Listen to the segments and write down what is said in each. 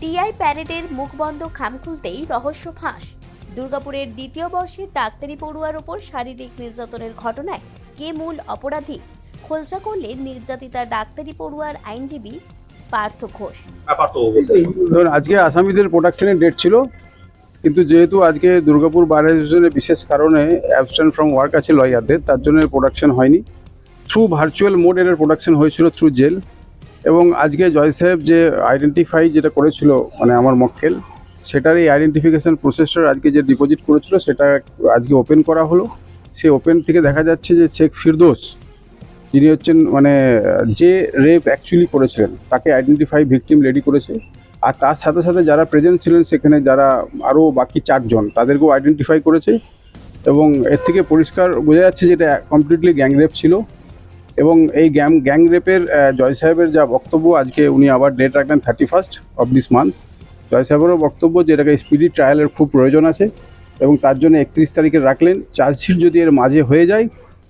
TI প্যারেডের মুখবন্ধ খাম খুলতেই রহস্য ফাঁস। দুর্গাপুরের দ্বিতীয় বর্ষের ডাক্তারি পড়ুয়ার ওপর শারীরিক নির্যাতনের ঘটনায় কে মূল অপরাধী? খোলসা করলেন নির্যাতিতা ডাক্তারি পড়ুয়ার আইনজীবী পার্থ ঘোষ। ধরুন আজকে আসামিদের প্রোডাকশনের ডেট ছিল কিন্তু যেহেতু আজকে দুর্গাপুর বার অ্যাসোসিয়েশনের বিশেষ কারণে অ্যাবসেন্ট ফ্রম ওয়ার্ক আছে লয়ারদের তার জন্য প্রোডাকশন হয়নি। থ্রু ভার্চুয়াল মোড এর প্রোডাকশন হয়েছিল থ্রু জেল এবং আজকে জয় সাহেব যে আইডেন্টিফাই যেটা করেছিল মানে আমার মক্কেল সেটার এই আইডেন্টিফিকেশন প্রসেসটার আজকে যে ডিপোজিট করেছিল, সেটা আজকে ওপেন করা হলো। সেই ওপেন থেকে দেখা যাচ্ছে যে শেখ ফিরদোস, যিনি হচ্ছেন মানে যে রেপ অ্যাকচুয়ালি করেছিলেন, তাকে আইডেন্টিফাই ভিকটিম রেডি করেছে। আর তার সাথে সাথে যারা প্রেজেন্ট ছিলেন, সেখানে যারা আরও বাকি চারজন, তাদেরকেও আইডেন্টিফাই করেছে। এবং এর থেকে পরিষ্কার বোঝা যাচ্ছে যে এটা কমপ্লিটলি গ্যাংরেপ ছিল। এবং এই গ্যাং গ্যাং রেপের জয় সাহেবের যা বক্তব্য, আজকে উনি আবার ডেট রাখলেন thirty first of this month Joy সাহেবেরও বক্তব্য যে এটাকে স্পিডি ট্রায়ালের খুব প্রয়োজন আছে এবং তার জন্য একত্রিশ তারিখে রাখলেন। চার্জশিট যদি এর মাঝে হয়ে যায়,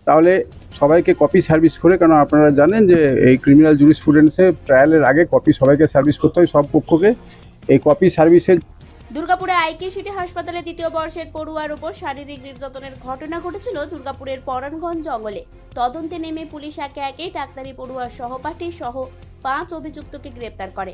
তাহলে সবাইকে কপি সার্ভিস করে, কারণ আপনারা জানেন যে এই ক্রিমিনাল জুরিস স্টুডেন্টসে ট্রায়ালের আগে কপি সবাইকে সার্ভিস করতে হয়, সব পক্ষকে। এই কপি সার্ভিসের দুর্গাপুরে আইকে সিটি হাসপাতালে দ্বিতীয় বর্ষের পড়ুয়ার উপর শারীরিক নির্যাতনের ঘটনা ঘটেছিল দুর্গাপুরের পরাণগঞ্জ জঙ্গলে। তদন্তে নেমে পুলিশ একে একে ডাক্তারি পড়ুয়ার সহপাঠী সহ পাঁচ অভিযুক্তকে গ্রেপ্তার করে।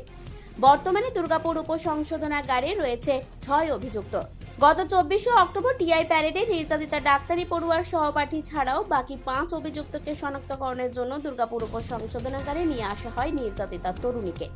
বর্তমানে দুর্গাপুর উপসংশোধনাগারে রয়েছে ছয় অভিযুক্ত। গত চব্বিশে অক্টোবর টিআই প্যারেডে নির্যাতিতা ডাক্তারি পড়ুয়ার সহপাঠী ছাড়াও বাকি পাঁচ অভিযুক্তকে শনাক্তকরণের জন্য দুর্গাপুর উপসংশোধনাগারে নিয়ে আসা হয় নির্যাতিতা তরুণীকে।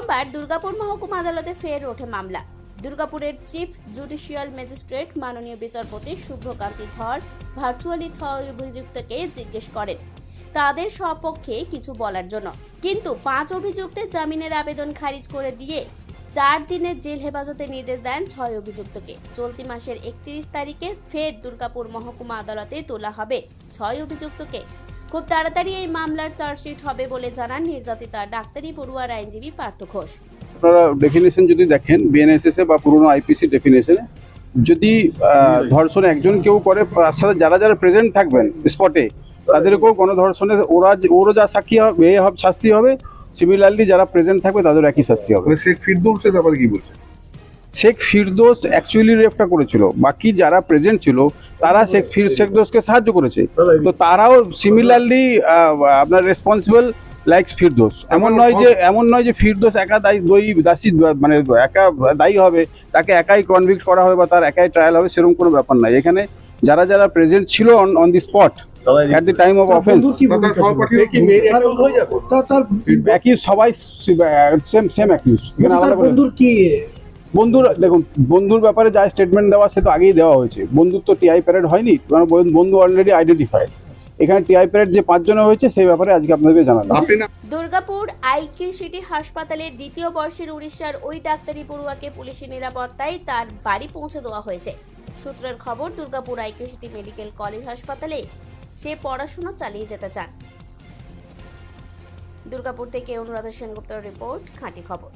সোমবার দুর্গাপুর মহকুমা আদালতে ফের ওঠে মামলা। দুর্গাপুরের চিফ জুডিশিয়াল ম্যাজিস্ট্রেট মাননীয় বিচারপতি শুভ্রকান্তি ধর ভার্চুয়ালি ছয় অভিযুক্তকে জিজ্ঞেস করেন। তাদের সপক্ষে কিছু বলার জন্য। কিন্তু পাঁচ অভিযুক্তের জামিনের আবেদন খারিজ করে দিয়ে চার দিনের জেল হেফাজতে নির্দেশ দেন ছয় অভিযুক্তকে। চলতি মাসের একত্রিশ তারিখে ফের দুর্গাপুর মহকুমা আদালতে তোলা হবে ছয় অভিযুক্তকে। খুব তাড়াতাড়ি এই মামলার চার্জশিট হবে বলে জানান নির্যাতিতা ডাক্তারি পড়ুয়ার আইনজীবী পার্থ ঘোষ। আপনারা ডেফিনেশন যদি দেখেন বিএনএসএস এ বা পুরনো আইপিসি ডেফিনেশনে যদি ধর্ষণ একজন কেউ করে তার সাথে যারা যারা প্রেজেন্ট থাকবেন স্পটে তাদেরকেও কোনো ধর্ষণে ওরা যে- ওরও যা সাক্ষী হবে এ হবে শাস্তি হবে সিমিলারলি যারা প্রেজেন্ট থাকবে তাদের একই শাস্তি হবে। মানে শেখ ফিরদৌসের ব্যাপারে কি বলছে শেখ ফিরদোস অ্যাকচুয়ালি রেপটা করেছিল। বাকি যারা প্রেজেন্ট ছিল তারা শেখ ফির শেখ দোষকে সাহায্য করেছে। তো তারাও সিমিলারলি আপনার রেসপন্সিবল লাইক ফিরদোস। এমন নয় যে এমন নয় যে ফিরদোস একা দায়ী দই দাসী মানে একা দায়ী হবে তাকে একাই কনভিক্ট করা হবে বা তার একাই ট্রায়াল হবে সেরকম কোনো ব্যাপার নাই। এখানে যারা যারা প্রেজেন্ট ছিল on on the spot at the time of offence সবাই সেম সেম অ্যাকিউজ এখানে আলাদা করে বন্ধুর দেখুন বন্ধুর ব্যাপারে যা স্টেটমেন্ট দেওয়া সে তো আগেই দেওয়া হয়েছে। বন্ধুর তো টিআই প্যারেড হয়নি কারণ বন্ধু- অলরেডি আইডেন্টিফাইড এখানে টিআই প্যারেড যে পাঁচজনে হয়েছে সেই ব্যাপারে আজকে আপনাদেরকে জানালাম। আপনি দুর্গাপুর আইকে সিটি হাসপাতালের দ্বিতীয় বর্ষের উড়িষ্যার ওই ডাক্তারি পড়ুয়াকে পুলিশের নিরাপত্তায় তার বাড়ি পৌঁছে দেওয়া হয়েছে। সূত্রের খবর দুর্গাপুর আইকে সিটি মেডিকেল কলেজ হাসপাতালে সে পড়াশোনা চালিয়ে যেতে চান। দুর্গাপুর থেকে অনুরাধা সেনগুপ্তর রিপোর্ট খাঁটি খবর।